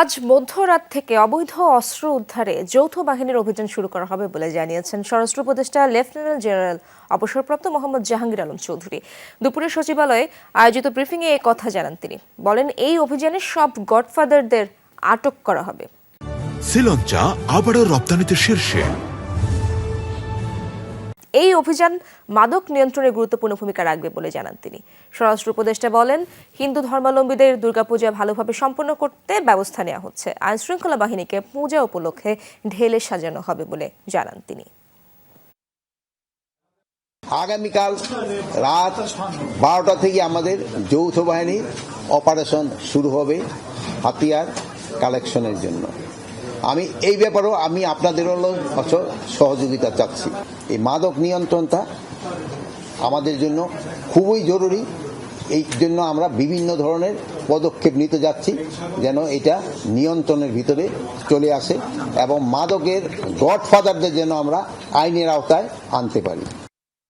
আজ মধ্যরাত থেকে অবৈধ অস্ত্র উদ্ধারে যৌথ বাহিনীর অভিযান শুরু করা হবে বলে জানিয়েছেন স্বরাষ্ট্র উপদেষ্টা লেফটেন্যান্ট জেনারেল অবসরপ্রাপ্ত মোহাম্মদ জাহাঙ্গীর আলম চৌধুরী। দুপুরে সচিবালয়ে আয়োজিত ব্রিফিংয়ে এ কথা জানান তিনি। বলেন, এই অভিযানে সব গডফাদারদের আটক করা হবে। শ্রীলঙ্কা আবারও রপ্তানিতে শীর্ষে। এই অভিযান মাদক নিয়ন্ত্রণে গুরুত্বপূর্ণ ভূমিকা রাখবে বলে জানান তিনি। স্বরাষ্ট্র উপদেষ্টা বলেন, হিন্দু ধর্মাবলম্বীদের দুর্গাপূজা ভালোভাবে সম্পন্ন করতে ব্যবস্থা নেওয়া হচ্ছে। আইন শৃঙ্খলা বাহিনীকে পূজা উপলক্ষে ঢেলে সাজানো হবে বলে জানান তিনি। আগামীকাল রাত বারোটা থেকে আমাদের যৌথ বাহিনী অপারেশন শুরু হবে হাতিয়ার কালেকশনের জন্য। আমি এই ব্যাপারেও আমি আপনাদের সহযোগিতা চাচ্ছি। এই মাদক নিয়ন্ত্রণটা আমাদের জন্য খুবই জরুরি। এই জন্য আমরা বিভিন্ন ধরনের পদক্ষেপ নিতে যাচ্ছি যেন এটা নিয়ন্ত্রণের ভিতরে চলে আসে এবং মাদকের গডফাদারদের যেন আমরা আইনের আওতায় আনতে পারি।